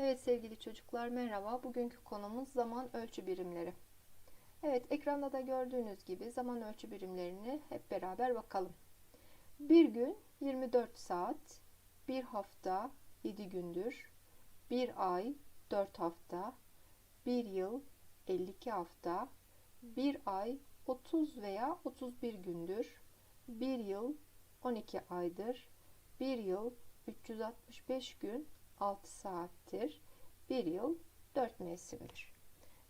Evet sevgili çocuklar merhaba. Bugünkü konumuz zaman ölçü birimleri. Evet ekranda da gördüğünüz gibi zaman ölçü birimlerini hep beraber bakalım. Bir gün 24 saat, bir hafta 7 gündür, bir ay 4 hafta, bir yıl 52 hafta, bir ay 30 veya 31 gündür, bir yıl 12 aydır, bir yıl 365 gün 6 saattir. Bir yıl 4 mevsimdir.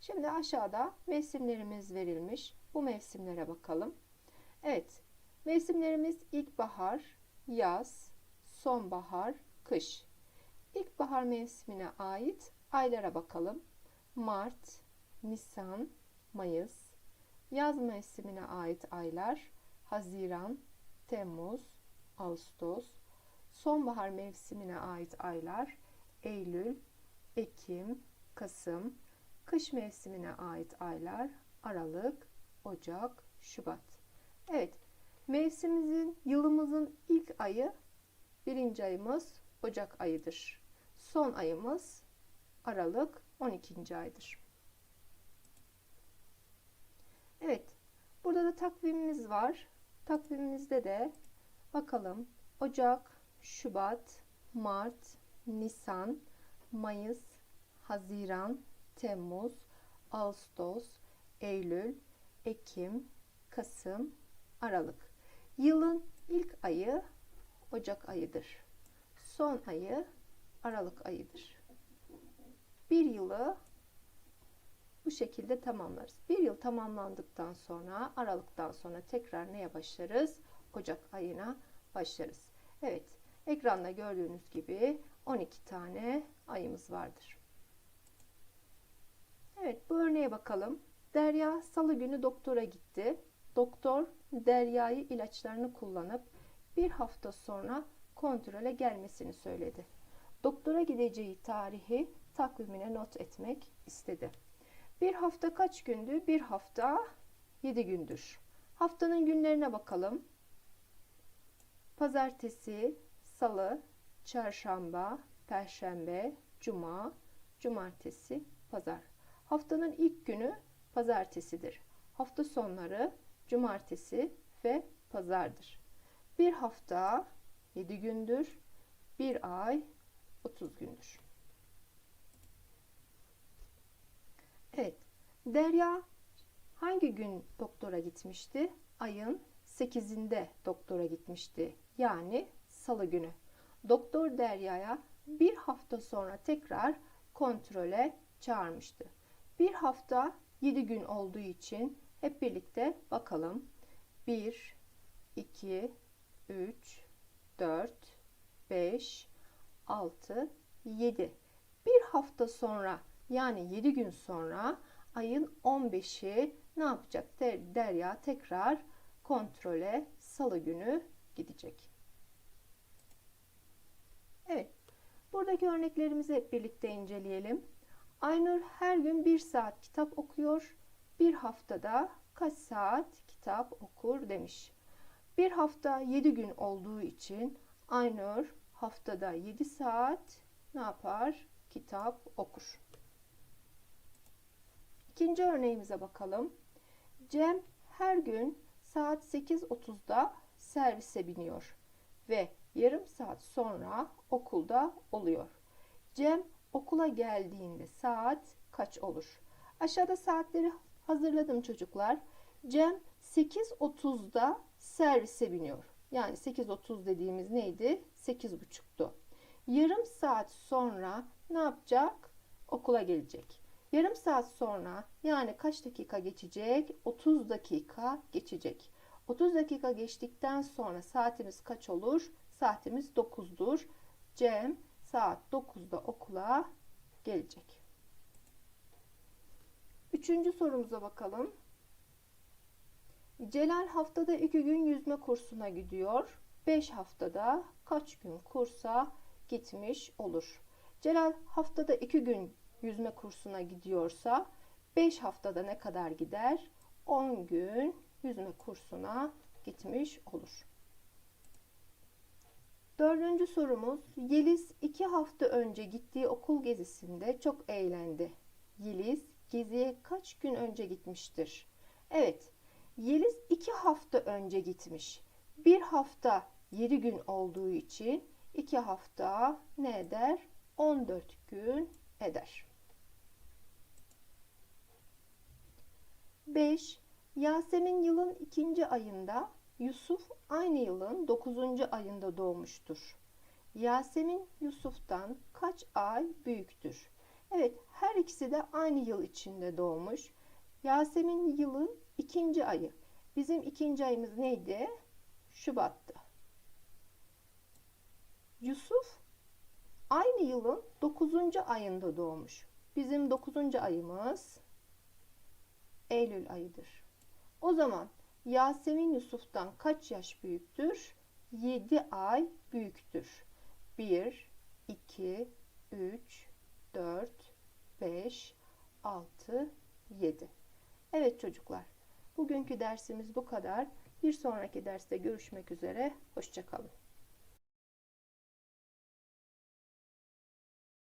Şimdi aşağıda mevsimlerimiz verilmiş. Bu mevsimlere bakalım. Evet. Mevsimlerimiz ilkbahar, yaz, sonbahar, kış. İlkbahar mevsimine ait aylara bakalım. Mart, Nisan, Mayıs. Yaz mevsimine ait aylar Haziran, Temmuz, Ağustos. Sonbahar mevsimine ait aylar Eylül, Ekim, Kasım. Kış mevsimine ait aylar Aralık, Ocak, Şubat. Evet, mevsimimizin, yılımızın ilk ayı birinci ayımız Ocak ayıdır. Son ayımız Aralık 12. aydır. Evet, burada da takvimimiz var. Takvimimizde de bakalım Ocak, Şubat, Mart, Nisan, Mayıs, Haziran, Temmuz, Ağustos, Eylül, Ekim, Kasım, Aralık. Yılın ilk ayı Ocak ayıdır. Son ayı Aralık ayıdır. Bir yılı bu şekilde tamamlarız. Bir yıl tamamlandıktan sonra Aralık'tan sonra tekrar neye başlarız? Ocak ayına başlarız. Evet, ekranda gördüğünüz gibi 12 tane ayımız vardır. Evet, bu örneğe bakalım. Derya salı günü doktora gitti. Doktor Derya'yı ilaçlarını kullanıp bir hafta sonra kontrole gelmesini söyledi. Doktora gideceği tarihi takvimine not etmek istedi. Bir hafta kaç gündü? Bir hafta 7 gündür. Haftanın günlerine bakalım. Pazartesi, salı, çarşamba, perşembe, cuma, cumartesi, pazar. Haftanın ilk günü pazartesidir. Hafta sonları cumartesi ve pazardır. Bir hafta 7 gündür, bir ay 30 gündür. Evet, Derya hangi gün doktora gitmişti? Ayın 8'inde doktora gitmişti. Yani salı günü. Doktor Derya'ya bir hafta sonra tekrar kontrole çağırmıştı. Bir hafta 7 gün olduğu için hep birlikte bakalım. 1, 2, 3, 4, 5, 6, 7. Bir hafta sonra yani 7 gün sonra ayın 15'i ne yapacak? Derya tekrar kontrole salı günü gidecek. Evet. Buradaki örneklerimizi hep birlikte inceleyelim. Aynur her gün bir saat kitap okuyor. Bir haftada kaç saat kitap okur demiş. Bir hafta 7 gün olduğu için Aynur haftada 7 saat ne yapar? Kitap okur. İkinci örneğimize bakalım. Cem her gün saat 8.30'da servise biniyor ve yarım saat sonra okulda oluyor. Cem okula geldiğinde saat kaç olur? Aşağıda saatleri hazırladım çocuklar. Cem 8.30'da servise biniyor. Yani 8.30 dediğimiz neydi? 8.30'tu. Yarım saat sonra ne yapacak? Okula gelecek. Yarım saat sonra yani kaç dakika geçecek? 30 dakika geçecek. 30 dakika geçtikten sonra saatimiz kaç olur? Saatimiz 9'dur. Cem saat 9'da okula gelecek. Üçüncü sorumuza bakalım. Celal haftada iki gün yüzme kursuna gidiyor. 5 haftada kaç gün kursa gitmiş olur? Celal haftada iki gün yüzme kursuna gidiyorsa 5 haftada ne kadar gider? 10 gün yüzme kursuna gitmiş olur. Dördüncü sorumuz. Yeliz iki hafta önce gittiği okul gezisinde çok eğlendi. Yeliz geziye kaç gün önce gitmiştir? Evet, Yeliz iki hafta önce gitmiş. Bir hafta 7 gün olduğu için iki hafta ne eder? 14 gün eder. 5. Yasemin yılın ikinci ayında, Yusuf aynı yılın 9. ayında doğmuştur. Yasemin Yusuf'tan kaç ay büyüktür? Evet, her ikisi de aynı yıl içinde doğmuş. Yasemin yılın ikinci ayı. Bizim ikinci ayımız neydi? Şubat'tı. Yusuf aynı yılın 9. ayında doğmuş. Bizim 9. ayımız Eylül ayıdır. O zaman Yasemin Yusuf'tan kaç yaş büyüktür? 7 ay büyüktür. 1, 2, 3, 4, 5, 6, 7. Evet çocuklar, bugünkü dersimiz bu kadar. Bir sonraki derste görüşmek üzere. Hoşçakalın.